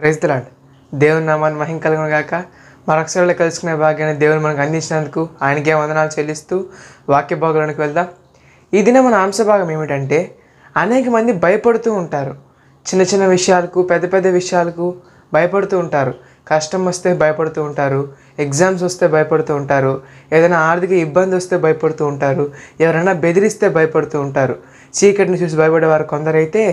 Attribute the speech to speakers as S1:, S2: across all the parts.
S1: Praise lord దేవుని నామాన్ని మహిం కలుగును గాక మరొకసారి కలుసుకునే భాగ్యాన్ని దేవుని మనకు అందించినందుకు ఆయనకే వందనాలు చెల్లిస్తూ వాక్య భాగంలోనికి వెళ్దాం. ఈ దినం మన అంశభాగం ఏమిటంటే అనేక మంది భయపడుతూ ఉంటారు. చిన్న చిన్న విషయాలకు పెద్ద పెద్ద విషయాలకు భయపడుతూ ఉంటారు. కష్టం వస్తే భయపడుతూ ఉంటారు. ఎగ్జామ్స్ వస్తే భయపడుతూ ఉంటారు. ఏదైనా ఆర్థిక ఇబ్బంది వస్తే భయపడుతూ ఉంటారు. ఎవరైనా బెదిరిస్తే భయపడుతూ ఉంటారు. చీకటిని చూసి భయపడేవారు కొందరైతే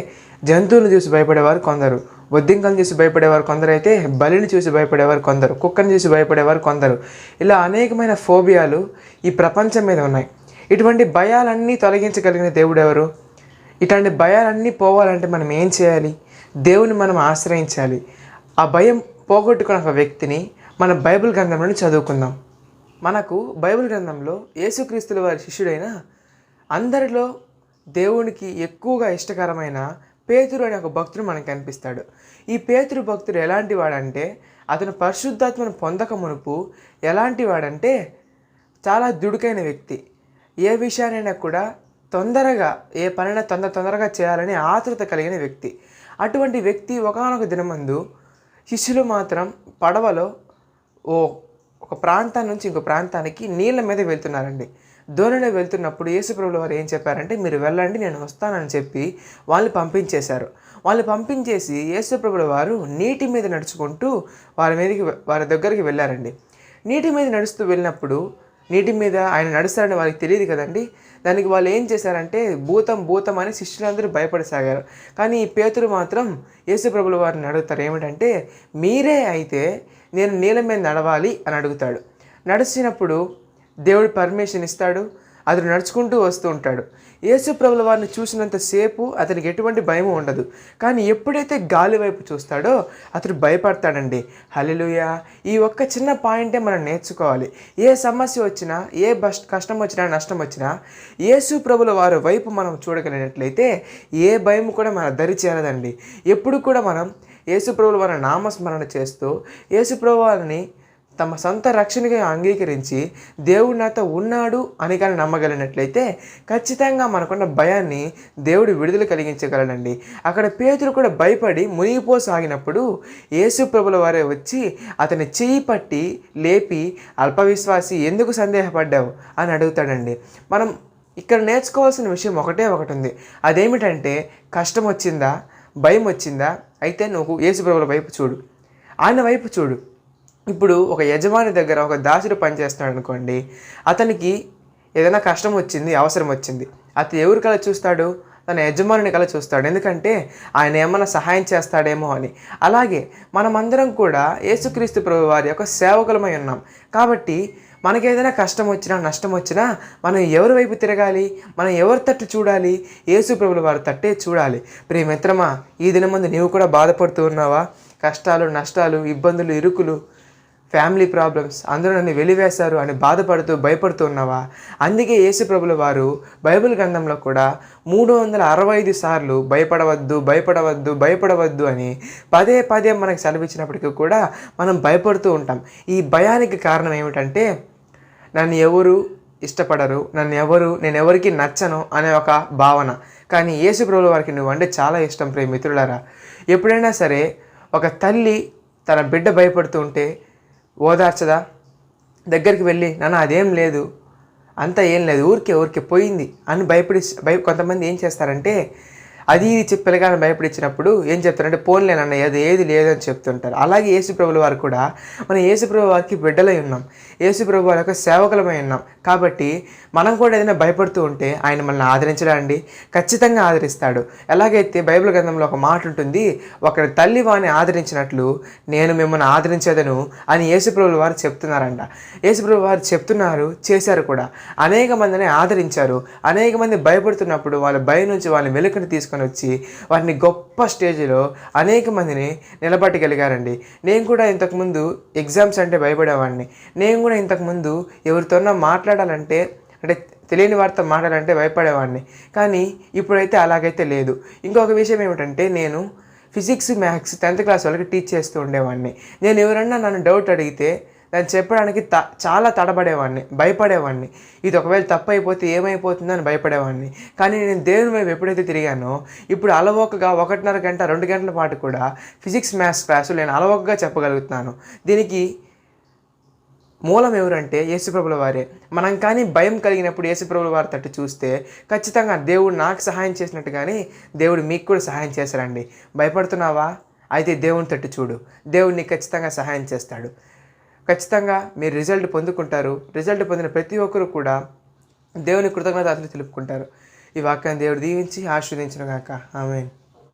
S1: జంతువులను చూసి భయపడేవారు కొందరు. బొద్దింకలను చూసి భయపడేవారు కొందరైతే బలిని చూసి భయపడేవారు కొందరు కుక్కని చూసి భయపడేవారు కొందరు. ఇలా అనేకమైన ఫోబియాలు ఈ ప్రపంచం మీద ఉన్నాయి. ఇటువంటి భయాలన్నీ తొలగించగలిగిన దేవుడు ఎవరు? ఇట్లాంటి భయాలన్నీ పోవాలంటే మనం ఏం చేయాలి? దేవుని మనం ఆశ్రయించాలి. ఆ భయం పోగొట్టుకున్న ఒక వ్యక్తిని మన బైబిల్ గ్రంథంలోని చదువుకుందాం. మనకు బైబిల్ గ్రంథంలో యేసుక్రీస్తుల వారి శిష్యుడైన అందరిలో దేవునికి ఎక్కువగా ఇష్టకరమైన పేతురు అనే ఒక భక్తుడు మనకు కనిపిస్తాడు. ఈ పేతురు భక్తుడు ఎలాంటి వాడంటే అతను పరిశుద్ధాత్మను పొందక మునుపు ఎలాంటి వాడంటే చాలా దుడుకైన వ్యక్తి. ఏ విషయానైనా కూడా తొందరగా ఏ పనైనా తొందర తొందరగా చేయాలని ఆతృత కలిగిన వ్యక్తి. అటువంటి వ్యక్తి ఒకనొక దినమందు శిష్యులు మాత్రం పడవలో ఓ ఒక ప్రాంతం నుంచి ఇంకో ప్రాంతానికి నీళ్ళ మీద వెళ్తున్నారండి. ధోనిలో వెళ్తున్నప్పుడు యేసుప్రభుల వారు ఏం చెప్పారంటే మీరు వెళ్ళండి నేను వస్తానని చెప్పి వాళ్ళు పంపించేశారు. వాళ్ళు పంపించేసి యేసుప్రభుల వారు నీటి మీద నడుచుకుంటూ వారి మీదకి వారి దగ్గరికి వెళ్ళారండి. నీటి మీద నడుస్తూ వెళ్ళినప్పుడు నీటి మీద ఆయన నడుస్తారని వాళ్ళకి తెలియదు కదండి. దానికి వాళ్ళు ఏం చేశారంటే భూతం భూతం అని శిష్యులందరూ భయపడసాగారు. కానీ ఈ పేతురు మాత్రం యేసుప్రభుల వారిని అడుగుతారు ఏమిటంటే మీరే అయితే నేను నీళ్ళ మీద నడవాలి అని అడుగుతాడు. నడిచినప్పుడు దేవుడు పర్మిషన్ ఇస్తాడు అతను నడుచుకుంటూ వస్తూ ఉంటాడు. యేసు ప్రభుల వారిని చూసినంతసేపు అతనికి ఎటువంటి భయం ఉండదు. కానీ ఎప్పుడైతే గాలి వైపు చూస్తాడో అతడు భయపడతాడండి. హలిలుయ ఈ ఒక్క చిన్న పాయింటే మనం నేర్చుకోవాలి. ఏ సమస్య వచ్చినా ఏ బస్ కష్టం వచ్చినా నష్టం వచ్చినా యేసు ప్రభుల వారి వైపు మనం చూడగలిగినట్లయితే ఏ భయం కూడా మన దరి చేరదండి. ఎప్పుడు కూడా మనం యేసు ప్రభుల వారి నామస్మరణ చేస్తూ యేసు ప్రభు వారిని తమ సొంత రక్షణగా అంగీకరించి దేవుడు నాతో ఉన్నాడు అని కానీ నమ్మగలిగినట్లయితే ఖచ్చితంగా మనకున్న భయాన్ని దేవుడు విడుదల కలిగించగలడండి. అక్కడ పేతురు కూడా భయపడి మునిగిపోసాగినప్పుడు యేసు ప్రభుల వారే వచ్చి అతని చేయి పట్టి లేపి అల్పవిశ్వాసి ఎందుకు సందేహపడ్డావు? అని అడుగుతాడండి. మనం ఇక్కడ నేర్చుకోవాల్సిన విషయం ఒకటే ఒకటి ఉంది అదేమిటంటే కష్టం వచ్చిందా? భయం వచ్చిందా? అయితే నువ్వు యేసు ప్రభుల వైపు చూడు. ఆయన వైపు చూడు. ఇప్పుడు ఒక యజమాని దగ్గర ఒక దాసుడు పనిచేస్తున్నాడు అనుకోండి అతనికి ఏదైనా కష్టం వచ్చింది అవసరం వచ్చింది అతను ఎవరి కల చూస్తాడు? తన యజమానిని కల చూస్తాడు. ఎందుకంటే ఆయన ఏమైనా సహాయం చేస్తాడేమో అని. అలాగే మనమందరం కూడా యేసుక్రీస్తు ప్రభు వారి యొక్క సేవకులమై ఉన్నాం. కాబట్టి మనకి ఏదైనా కష్టం వచ్చినా నష్టం వచ్చినా మనం ఎవరి వైపు తిరగాలి? మనం ఎవరి తట్టు చూడాలి? యేసు ప్రభుల వారి తట్టే చూడాలి. ప్రియమిత్రమా ఈ దినం ముందు నీవు కూడా బాధపడుతూ ఉన్నావా? కష్టాలు నష్టాలు ఇబ్బందులు ఇరుకులు ఫ్యామిలీ ప్రాబ్లమ్స్ అందరూ నన్ను వెలివేశారు అని బాధపడుతూ భయపడుతూ ఉన్నావా? అందుకే యేసుప్రభుల వారు బైబిల్ గ్రంథంలో కూడా మూడు వందల అరవై ఐదు సార్లు భయపడవద్దు భయపడవద్దు భయపడవద్దు అని పదే పదే మనకు సెలవిచ్చినప్పటికీ కూడా మనం భయపడుతూ ఉంటాం. ఈ భయానికి కారణం ఏమిటంటే నన్ను ఎవరు ఇష్టపడరు నన్ను ఎవరు నేను ఎవరికి నచ్చను అనే ఒక భావన. కానీ యేసు ప్రభుల వారికి నువ్వంటే చాలా ఇష్టం ప్రేమిత్రులారా ఎప్పుడైనా సరే ఒక తల్లి తన బిడ్డ భయపడుతూ ఉంటే ఓదార్చదా? దగ్గరికి వెళ్ళి నాన్న అదేం లేదు. అంతా ఏం లేదు. ఊరికే ఊరికే పోయింది అని భయపడి భయ కొంతమంది ఏం చేస్తారంటే అది ఇది చెప్పి పిల్లగాని భయపడించినప్పుడు ఏం చెప్తారంటే పోన్లేనన్న అది ఏది లేదని చెప్తుంటారు. అలాగే యేసుప్రభుల వారు కూడా మనం యేసుప్రభు వారికి బిడ్డలై ఉన్నాం. యేసుప్రభు వారి యొక్క సేవకులమై ఉన్నాం. కాబట్టి మనం కూడా ఏదైనా భయపడుతూ ఉంటే ఆయన మనల్ని ఆదరించడండి ఖచ్చితంగా ఆదరిస్తాడు. ఎలాగైతే బైబిల్ గ్రంథంలో ఒక మాట ఉంటుంది ఒకరి తల్లి వారిని ఆదరించినట్లు నేను మిమ్మల్ని ఆదరించేదను అని యేసుప్రభుల వారు చెప్తున్నారంట. యేసుప్రభు వారు చెప్తున్నారు చేశారు కూడా. అనేక మందిని ఆదరించారు. అనేక మంది భయపడుతున్నప్పుడు వాళ్ళ భయం నుంచి వాళ్ళని వెలుకని తీసుకొని వచ్చి వారిని గొప్ప స్టేజ్లో అనేక మందిని నిలబట్టగలిగారండి. నేను కూడా ఇంతకుముందు ఎగ్జామ్స్ అంటే భయపడేవాడిని. నేను కూడా ఇంతకుముందు ఎవరితోనో మాట్లాడాలంటే అంటే తెలియని వారితో మాట్లాడాలంటే భయపడేవాడిని. కానీ ఇప్పుడైతే అలాగైతే లేదు. ఇంకొక విషయం ఏమిటంటే నేను ఫిజిక్స్ మ్యాథ్స్ టెన్త్ క్లాస్ వాళ్ళకి టీచ్ చేస్తూ ఉండేవాడిని. నేను ఎవరన్నా నన్ను డౌట్ అడిగితే దాన్ని చెప్పడానికి త చాలా తడబడేవాడిని భయపడేవాడిని. ఇది ఒకవేళ తప్పు అయిపోతే ఏమైపోతుందో అని భయపడేవాడిని. కానీ నేను దేవుని వైపు ఎప్పుడైతే తిరిగానో ఇప్పుడు అలవోకగా ఒకటిన్నర గంట రెండు గంటల పాటు కూడా ఫిజిక్స్ మ్యాథ్స్ క్లాసు నేను అలవోకగా చెప్పగలుగుతున్నాను. దీనికి మూలం ఎవరంటే యేసుప్రభుల వారే. మనం కానీ భయం కలిగినప్పుడు యేసుప్రభుల వారి తట్టు చూస్తే ఖచ్చితంగా దేవుడు నాకు సహాయం చేసినట్టుగానే దేవుడు మీకు కూడా సహాయం చేశారండి భయపడుతున్నావా? అయితే దేవుని తట్టు చూడు. దేవుడు నీకు ఖచ్చితంగా సహాయం చేస్తాడు. ఖచ్చితంగా మీరు రిజల్ట్ పొందుకుంటారు. రిజల్ట్ పొందిన ప్రతి ఒక్కరు కూడా దేవుని కృతజ్ఞత అతను తెలుపుకుంటారు. ఈ వాక్యాన్ని దేవుడు దీవించి ఆశీర్వదించిన గాక ఆమెన్.